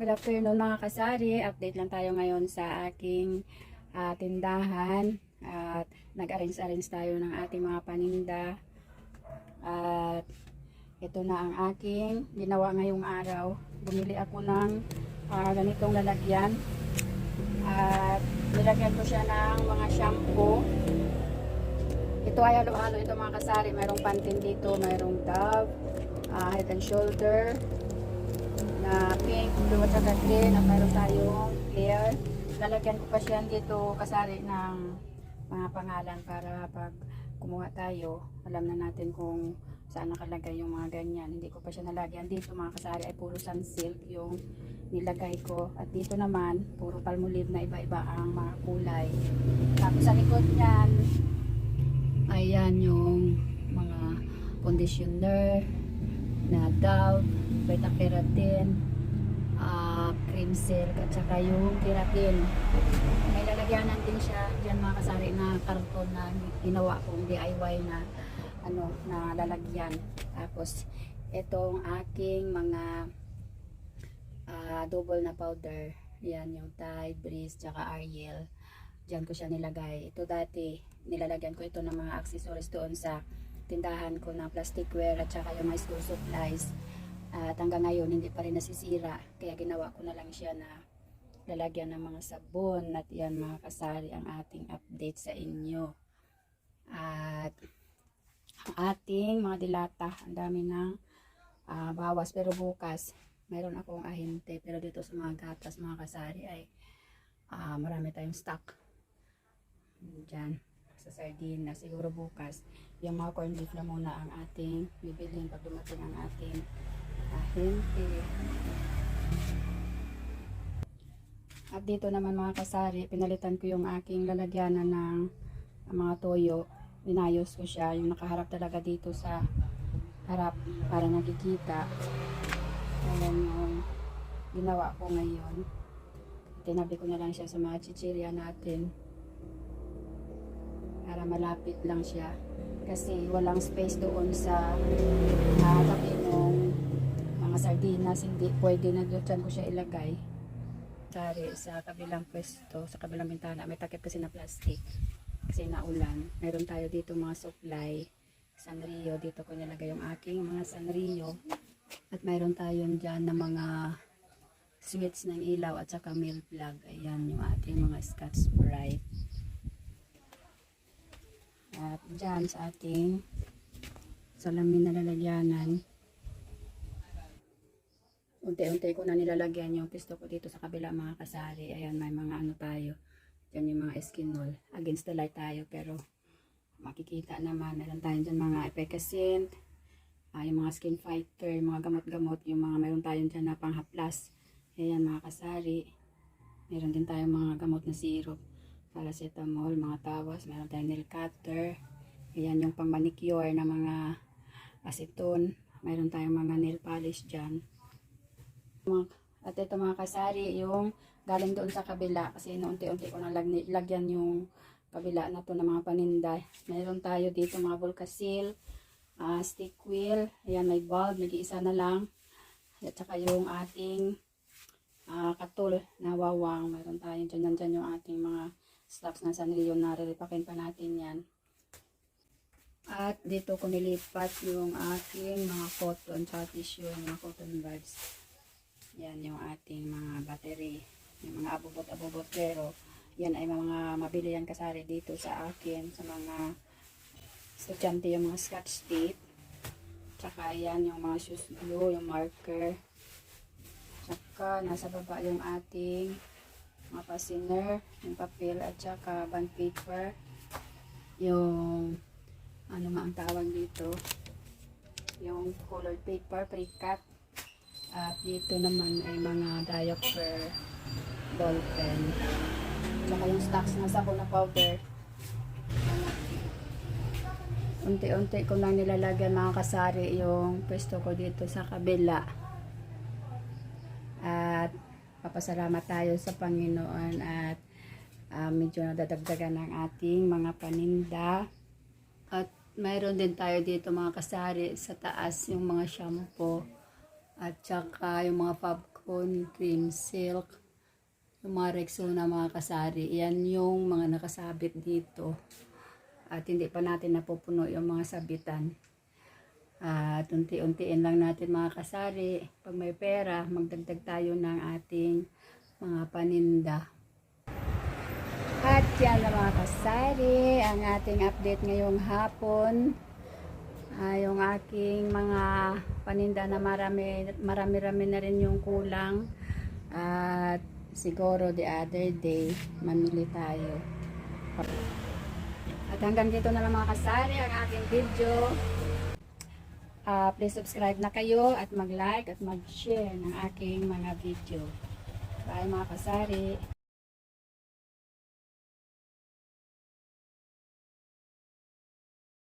Good afternoon mga kasari. Update lang tayo ngayon sa aking ah, tindahan. At nag-arrange-arrange tayo ng ating mga paninda. At ito na ang aking ginawa ngayong araw. Bumili ako ng ah, ganitong lalagyan. At nilagyan ko siya ng mga shampoo. Ito ay halo-halo ito mga kasari. Mayroong pantin dito, mayroong Dove, ah, Head and Shoulder, na pink, blue at saka green at mayroon tayong clear. Lalagyan ko pa siya dito kasari ng mga pangalan para pag kumuha tayo, alam na natin kung saan nakalagay yung mga ganyan. Hindi ko pa siya nalagyan. Dito mga kasari ay puro sun silk yung nilagay ko. At dito naman, puro palmolive na iba-iba ang mga kulay. Tapos sa likod niyan, ayan yung mga conditioner na Dove, beta keratin, ah, cream silk at saka yung keratin. May lalagyanan din siya diyan mga kasari na karton na ginawa kong DIY na ano na lalagyan. Tapos itong aking mga ah, double na powder. Yan yung Tide, Breeze, tsaka Ariel. Diyan ko siya nilagay. Ito dati, nilalagyan ko ito ng mga accessories doon sa tindahan ko ng plasticware at saka yung mga school supplies. At hanggang ngayon, hindi pa rin nasisira. Kaya ginawa ko na lang siya na lalagyan ng mga sabon. At yan mga kasari ang ating update sa inyo. At ang ating mga dilata, ang dami ng ah, bawas. Pero bukas, mayroon akong ahente. Pero dito sa mga gatas, mga kasari ay ah, marami tayong stock. Diyan, sa sardina. Siguro bukas, yung mga corned beef na muna ang ating bibilhin pag dumating ang ating ahente. At dito naman mga kasari, pinalitan ko yung aking lalagyanan ng mga toyo. Inayos ko siya, yung nakaharap talaga dito sa harap para nakikita. Ayan yung ginawa ko ngayon. Tinabi ko na lang siya sa mga chichirya natin para malapit lang siya kasi walang space doon sa uh, tabi sardinas hindi pwede na dyan ko siya ilagay Sorry, sa kabilang pwesto, sa kabilang bintana, may takip kasi na plastic. Kasi naulan. Meron tayo dito mga supply. Sanrio, dito ko nilagay yung aking mga Sanrio. At mayroon tayong dyan na mga switch ng ilaw at saka milk plug. Ayan yung ating mga Scotch Brite. At dyan sa ating salamin na lalagyanan, unti-unti ko na nilalagyan yung pisto ko dito sa kabila mga kasari. Ayan, may mga ano tayo. Diyan yung mga eskinol. Against the light tayo, pero makikita naman. Meron tayo dyan mga epecacint, ah, yung mga skin fighter, yung mga gamot-gamot, yung mga meron tayo dyan na pang haplas. Ayan, mga kasari. Meron din tayong mga gamot na syrup. Paracetamol, mga tawas. Meron tayong nail cutter. Ayan yung pang manicure na mga aceton. Meron tayong mga nail polish dyan. At ito mga kasari, yung galing doon sa kabila kasi unti-unti ko na lag- lagyan yung kabila na to ng mga paninda. Meron tayo dito mga volcasil, ah, stick wheel, ayan may bulb, nag-iisa na lang. At saka yung ating ah, katul na wawang. Meron tayo dyan, nandyan yung ating mga stocks na sanrio na riripakin pa natin yan. At dito ko nilipat yung aking mga cotton sa tissue, mga cotton buds. Yan yung ating mga battery, yung mga abubot-abubot pero yan ay mga mabili yan kasari dito sa akin sa mga estudyante yung mga scotch tape. Tsaka yan yung mga shoes glue, yung marker. Tsaka nasa baba yung ating mga pasiner, yung papel at tsaka bond paper. Yung ano nga ang tawag dito? Yung colored paper, pre-cut. At dito naman ay mga diaper, ballpen. Tsaka yung stocks na sa na powder. Unti-unti ko lang nilalagyan mga kasari yung pwesto ko dito sa kabila. At papasalamat tayo sa Panginoon at ah, medyo nadadagdagan ng ating mga paninda. At mayroon din tayo dito mga kasari sa taas yung mga shampoo at saka yung mga silicone, cream silk, yung mga Rexona mga kasari. Yan yung mga nakasabit dito. At hindi pa natin napupuno yung mga sabitan. At unti-untiin lang natin mga kasari. Pag may pera, magdagdag tayo ng ating mga paninda. At yan na mga kasari, ang ating update ngayong hapon. Ah, yung aking mga paninda na marami, marami-rami na rin yung kulang. At siguro the other day, mamili tayo. At hanggang dito na lang mga kasari ang aking video. Ah, please subscribe na kayo at mag-like at mag-share ng aking mga video. Bye mga kasari.